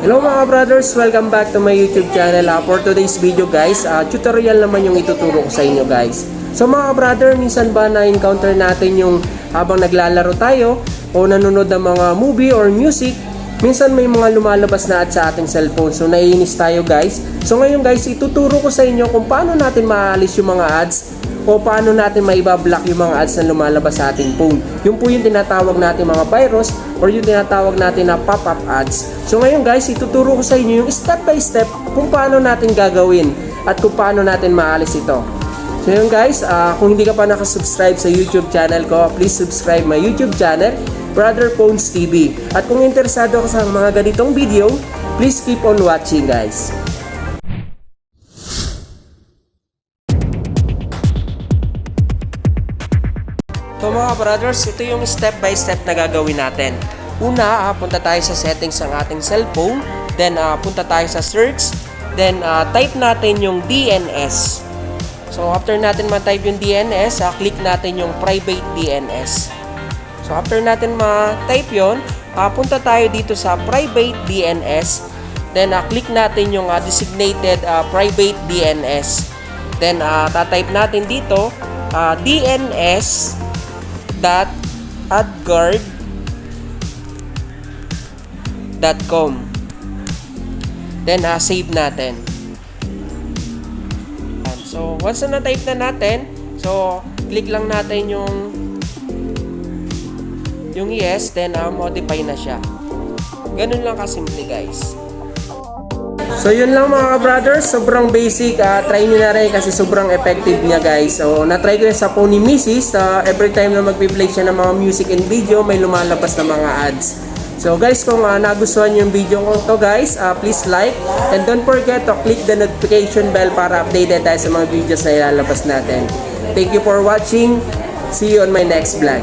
Hello mga brothers, welcome back to my YouTube channel. Ah, for today's video guys, ah, tutorial naman yung ituturo ko sa inyo guys. So mga brother, minsan ba na-encounter natin yung habang naglalaro tayo o nanonood ng mga movie or music, minsan may mga lumalabas na ads sa ating cellphone. So naiinis tayo guys. So ngayon guys, ituturo ko sa inyo kung paano natin maalis yung mga ads o paano natin maibablock yung mga ads na lumalabas sa ating phone. Yung po yung tinatawag natin mga virus or yung tinatawag natin na pop-up ads. So ngayon guys, ituturo ko sa inyo yung step by step kung paano natin gagawin at kung paano natin maalis ito. So yun guys, ah, kung hindi ka pa nakasubscribe sa YouTube channel ko, please subscribe my YouTube channel, Brother Phones TV. At kung interesado ka sa mga ganitong video, please keep on watching guys. So mga brothers, ito yung step by step na gagawin natin. Una, ah, punta tayo sa settings ng ating cellphone. Then, ah, punta tayo sa search. Then, ah, type natin yung DNS. So, after natin ma-type yung DNS, ah, click natin yung private DNS. So, after natin ma-type yon, ah, punta tayo dito sa private DNS. Then, ah, click natin yung ah, designated ah, private DNS. Then, ah, tatype natin dito, ah, DNS dot adguard.com Then, ah, save natin. Yan. So, once na na-type na natin, so, click lang natin yung yung yes, then ah, modify na siya. Ganun lang kasimple, guys. So yun lang mga brothers, sobrang basic, ah, try nyo na rin kasi sobrang effective niya guys. So na-try ko yun sa phone ni Mrs. ah, every time na magpi-play siya ng mga music and video, may lumalabas na mga ads. So guys, kung ah, nagustuhan yung video ko to guys, ah, please like and don't forget to click the notification bell para updated tayo sa mga videos na ilalabas natin. Thank you for watching. See you on my next vlog.